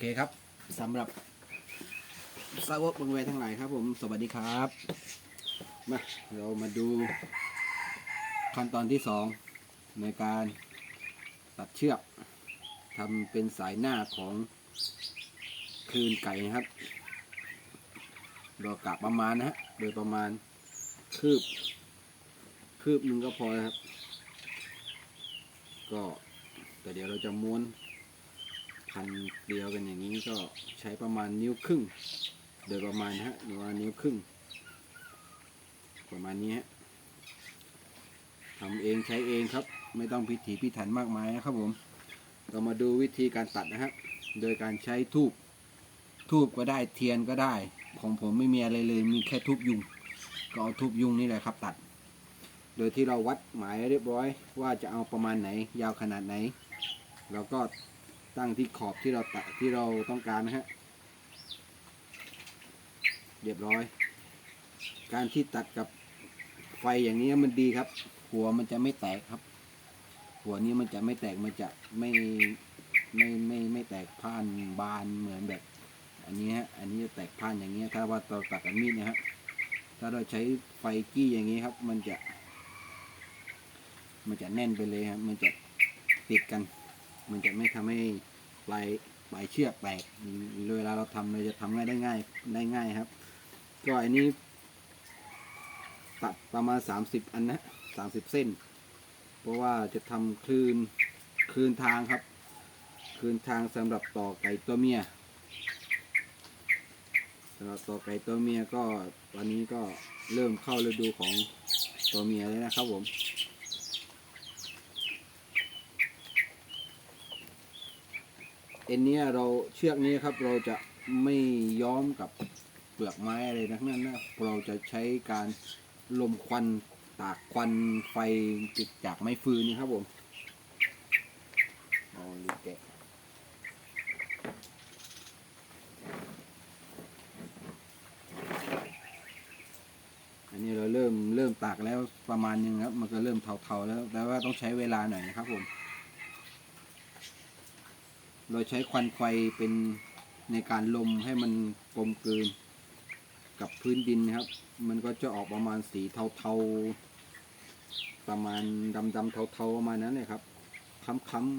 เคครับสำหรับสาวกบังเวทั้งหลายครับผมสวัสดีครับมาเรามาดู ขั้นตอนที่สองในการตัดเชือกทำเป็นสายหน้าของคืนไก่นะครับโดยกะประมาณนะฮะโดยประมาณคืบ คืบหนึ่งก็พอนะครับ ก็แต่เดี๋ยวเราจะม้วน พันเดียวกันอย่างนี้ก็ใช้ประมาณนิ้วครึ่ง โดยประมาณนะฮะหรือว่านิ้วครึ่ง ประมาณนี้ฮะทำเองใช้เองครับ ไม่ต้องพิถีพิถันมากมายนะครับผม เรามาดูวิธีการตัดนะฮะโดยการใช้ทูบทูบก็ได้เทียนก็ได้ ของผมไม่มีอะไรเลยมีแค่ทูบยุง ก็เอาทูบยุงนี่แหละครับตัด โดยที่เราวัดหมายเรียบร้อย ว่าจะเอาประมาณไหน ยาวขนาดไหน เราก็ ตั้งที่ขอบที่เราตัดที่เราต้องการนะฮะ เรียบร้อย การที่ตัดกับไฟอย่างนี้มันดีครับ หัวมันจะไม่แตกครับ หัวนี้มันจะไม่แตกมันจะไม่ไม่ไม่ไม่แตกผ่านบานเหมือนแบบ อันนี้ฮะ อันนี้จะแตกผ่านอย่างนี้ถ้าว่าเราตัดกับมีดนะฮะ ถ้าเราใช้ไฟกี้อย่างนี้ครับ มันจะ มันจะแน่นไปเลยครับ มันจะติดกัน มันจะไม่ทำให้ปลายปลายเชือกแตกเวลาเราทำเราจะทำง่ายได้ง่ายได้ง่ายครับ ก็อันนี้ ตัดประมาณ 30 อันนะ30 เส้น เพราะว่าจะทำคลืนคลืนทางครับ คลืนทางสำหรับต่อไก่ตัวเมียสำหรับต่อไก่ตัวเมียก็ตอนนี้ก็เริ่มเข้าฤดูของตัวเมียแล้วนะครับผม เอ็นเนี้ยเราเชือกนี้ครับเราจะไม่ย้อมกับเปลือกไม้อะไรทั้งนั้นนะเราจะใช้การลมควันตากควันไฟจิกจากไม้ฟืนนี่ครับผมเอาลูกแกะอันนี้เราเริ่มเริ่มตากแล้วประมาณนึงครับ มันก็เริ่มเทาๆแล้วแต่ว่าต้องใช้เวลาหน่อยนะครับผม เราใช้ควันไฟเป็นในการลมให้มันกลมกลืนกับพื้นดินนะครับ มันก็จะออกประมาณสีเทาๆ ประมาณดำๆเทาๆประมาณนั้นเลยครับค้ำ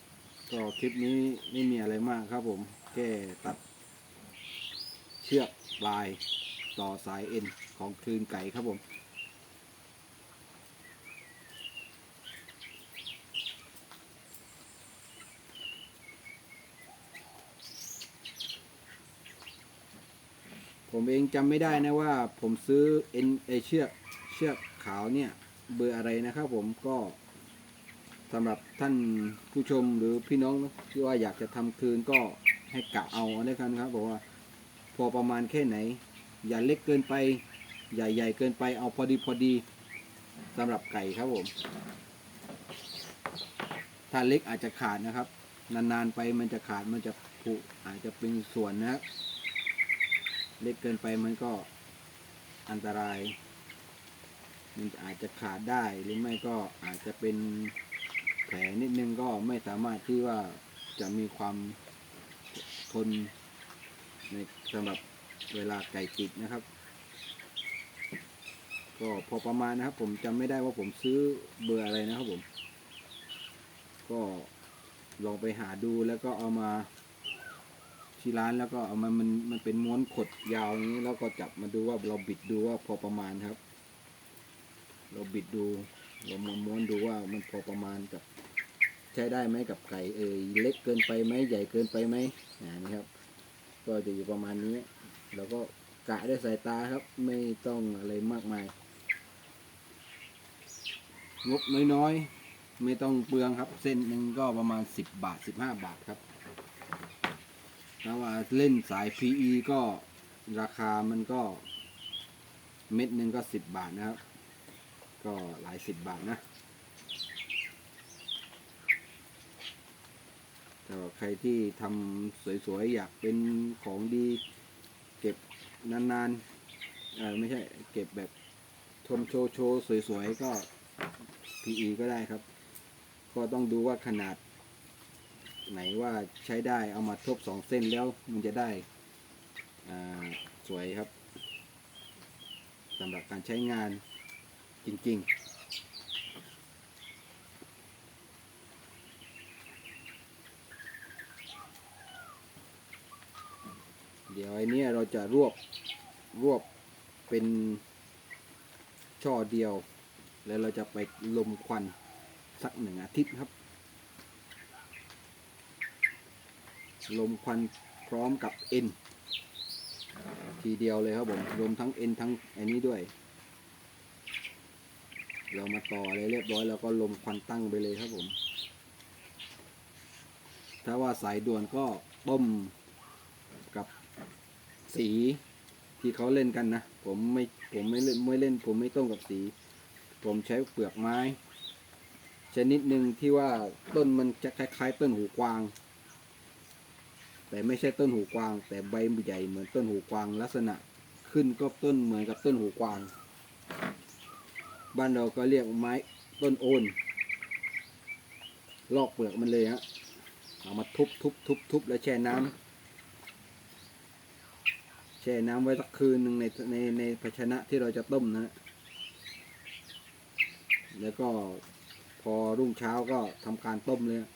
ๆก็คลิปนี้ไม่มีอะไรมากครับผม แค่ตัดเชือกปลายต่อสายเอ็นของคลืนไก่ครับผม ผมเองจำไม่ได้นะว่า ผมซื้อเอ็นไอเชือกเชือกขาวเนี่ย เบอร์อะไรนะครับ ผมก็สำหรับท่านผู้ชมหรือพี่น้องที่ว่าอยากจะทำคืนก็ให้กะเอาแล้วกันครับบอกว่าพอประมาณแค่ไหน อย่าเล็กเกินไปใหญ่ๆเกินไปเอาพอดีพอดีสำหรับไก่ครับผม ถ้าเล็กอาจจะขาดนะครับ นานๆไปมันจะขาดมันจะผุอาจจะเป็นส่วนนะครับ เล็กเกินไปมันก็อันตราย มันอาจจะขาดได้หรือไม่ก็อาจจะเป็นแผลนิดนึงก็ไม่สามารถที่ว่าจะมีความทนในสำหรับเวลาไก่ติดนะครับ ก็พอประมาณนะครับ ผมจำไม่ได้ว่าผมซื้อเบอร์อะไรนะครับผม ก็ลองไปหาดูแล้วก็เอามา ที่ร้านแล้วก็เอามามันมันเป็นม้วนขดยาวอย่างนี้แล้วก็จับมาดูว่าเราบิดดูว่าพอประมาณครับ เราบิดดูเรามาม้วนดูว่ามันพอประมาณกับ ใช้ได้ไหมกับไก่เอ่ยเล็กเกินไปไหมใหญ่เกินไปไหมนี่ครับ ก็จะอยู่ประมาณนี้แล้วก็กะด้วยสายตาครับ ไม่ต้องอะไรมากมายงบน้อยๆ ไม่ต้องเปลืองครับ เส้นหนึ่งก็ประมาณ 10 บาท 15 บาทครับ ถ้าว่าเล่นสาย PE ก็ราคามันก็ เม็ดหนึ่งก็สิบบาทนะครับ ก็หลายสิบบาทนะแต่ว่าใครที่ทำสวยๆ อยากเป็นของดีเก็บนานๆเออไม่ใช่เก็บแบบชมโชว์โชว์สวยๆ ก็ PE ก็ได้ครับ ก็ต้องดูว่าขนาด ไหนว่าใช้ได้เอามาทบสองเส้นแล้วมันจะได้สวยครับสำหรับการใช้งานจริง ๆเดี๋ยวไอ้นี้เราจะรวบรวบเป็นช่อเดียว แล้วเราจะไปลมควันสักหนึ่งอาทิตย์ครับ ลมควันพร้อมกับเอ็นทีเดียวเลยครับผมรวมทั้งเอ็นทั้งอ้นี้ด้วย เรามาต่ออะไรเรียบร้อยแล้วก็ลมควันตั้งไปเลยครับผม ถ้าว่าสายด่วนก็ต้มกับสีที่เขาเล่นกันนะ ผมไม่ผมไม่เล่นไม่เล่น ผมไม่ต้มกับสี ผมใช้เปลือกไม้ ชนิดหนึ่งที่ว่าต้นมันจะคล้ายๆต้นหูกวาง แต่ไม่ใช่ต้นหูกวาง แต่ใบใหญ่เหมือนต้นหูกวางลักษณะขึ้นก็ต้นเหมือนกับต้นหูกวาง บ้านเราก็เรียกไม้ต้นโอนลอกเปลือกมันเลยฮะเอามาทุบทุบทุบทุบแล้วแช่น้ำแช่น้ำไว้สักคืนหนึ่งในในในภาชนะที่เราจะต้มนะฮะแล้วก็พอรุ่งเช้าก็ทำการต้มเลยฮะ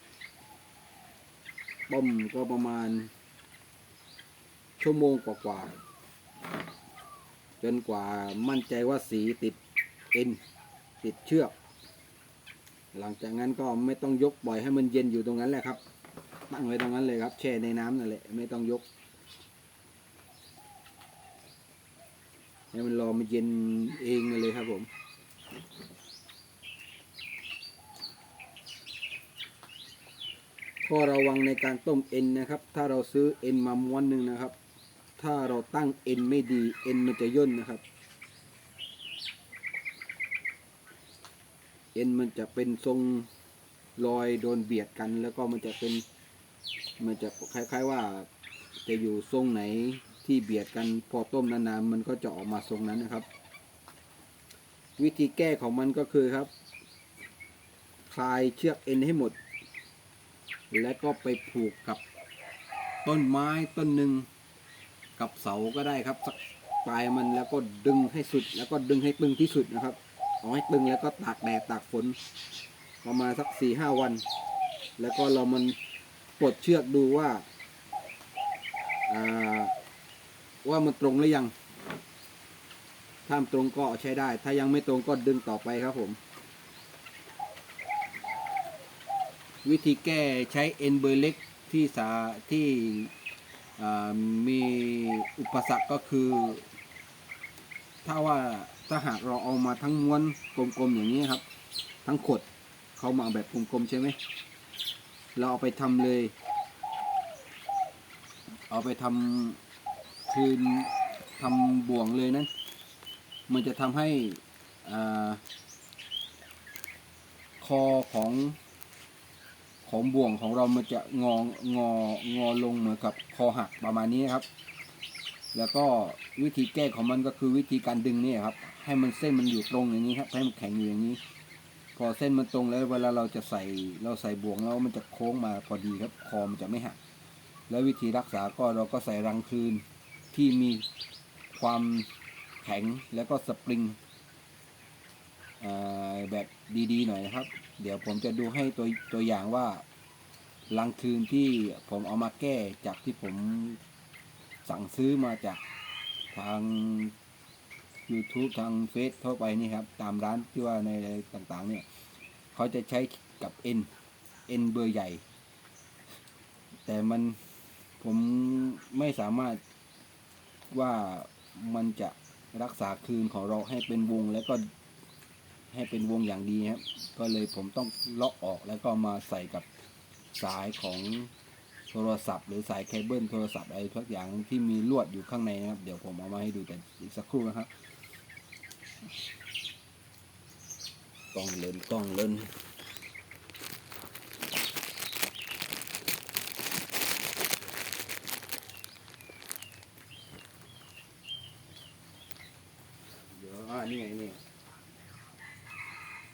ต้มก็ประมาณ ชั่วโมงกว่าๆจนกว่ามั่นใจว่าสีติดเอ็นติดเชือก หลังจากนั้นก็ไม่ต้องยกปล่อยให้มันเย็นอยู่ตรงนั้นแหละครับ ตั้งไว้ตรงนั้นเลยครับ แช่ในน้ำนั่นแหละไม่ต้องยกให้มันรอมันเย็นเองเลยครับผม ข้อระวังในการต้มเอ็นนะครับ ถ้าเราซื้อเอ็นมาม้วนหนึ่งนะครับ ถ้าเราตั้งเอ็นไม่ดีเอ็นมันจะย่นนะครับ เอ็นมันจะเป็นทรงรอยโดนเบียดกัน แล้วก็มันจะเป็นมันจะคล้าย ๆว่าจะอยู่ทรงไหนที่เบียดกันพอต้มนานๆมันก็จะออกมาทรงนั้นนะครับ วิธีแก้ของมันก็คือครับ คลายเชือกเอ็นให้หมด แล้วก็ไปผูกกับต้นไม้ต้นหนึ่งกับเสาก็ได้ครับสักปลายมันแล้วก็ดึงให้สุด แล้วก็ดึงให้ตึงที่สุดนะครับเอาให้ตึงแล้วก็ตากแดดตากฝน ประมาณสักสี่ห้าวัน แล้วก็เรามันปลดเชือกดูว่าอ่าว่ามันตรงหรือยัง ถ้ามันตรงก็ใช้ได้ ถ้ายังไม่ตรงก็ดึงต่อไปครับผม วิธีแก้ใช้เอ็นเบอร์เล็กที่สาที่มีอุปสรรคก็คือ ถ้าว่าถ้าหากเราเอามาทั้งม้วนกลมๆอย่างนี้ครับ ทั้งขดเขามาแบบกลมๆใช่ไหมเราเอาไปทำเลย เอาไปทำคืนทำบ่วงเลยนั้น มันจะทำให้อคอของ ของบ่วงของเรามันจะงองงองอลงเหมือนกับคอหักประมาณนี้ครับ แล้วก็วิธีแก้ของมันก็คือวิธีการดึงนี่ครับ ให้มันเส้นมันอยู่ตรงอย่างนี้ครับให้มันแข็งอยู่อย่างนี้ พอเส้นมันตรงแล้วเวลาเราจะใส่เราใส่บ่วงแล้วมันจะโค้งมาพอดีครับ คอมันจะไม่หัก แล้ววิธีรักษาก็เราก็ใส่รังคืนที่มีความแข็งแล้วก็สปริงแบบดีๆหน่อยนะครับ เดี๋ยวผมจะดูให้ตัวตัวอย่างว่ารังคืนที่ผมเอามาแก้จากที่ผมสั่งซื้อมาจากทาง YouTube ทางเฟซทั่วไปนี่ครับ ตามร้านที่ว่าในต่างๆ เนี่ย เขาจะใช้กับเอ็นเอ็นเบอร์ใหญ่ แต่มันผมไม่สามารถว่ามันจะรักษาคืนของเราให้เป็นวงแล้วก็ ให้เป็นวงอย่างดีครับ ก็เลยผมต้องเลาะออกแล้วก็มาใส่กับสายของโทรศัพท์ หรือสายเคเบิลโทรศัพท์อะไรทุกอย่างที่มีลวดอยู่ข้างในนะครับ เดี๋ยวผมเอามาให้ดูแต่อีกสักครู่นะครับกล้องเล่นกล้องเล่น เดี๋ยวอ่านี่ไงนี่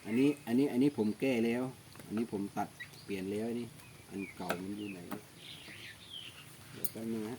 อั นนี้อันนี้ผมตัดเปลี่ยนแล้วนี่อัอันเก่ามันอยู่ไหน เดี๋ยวแป๊บนึงฮะ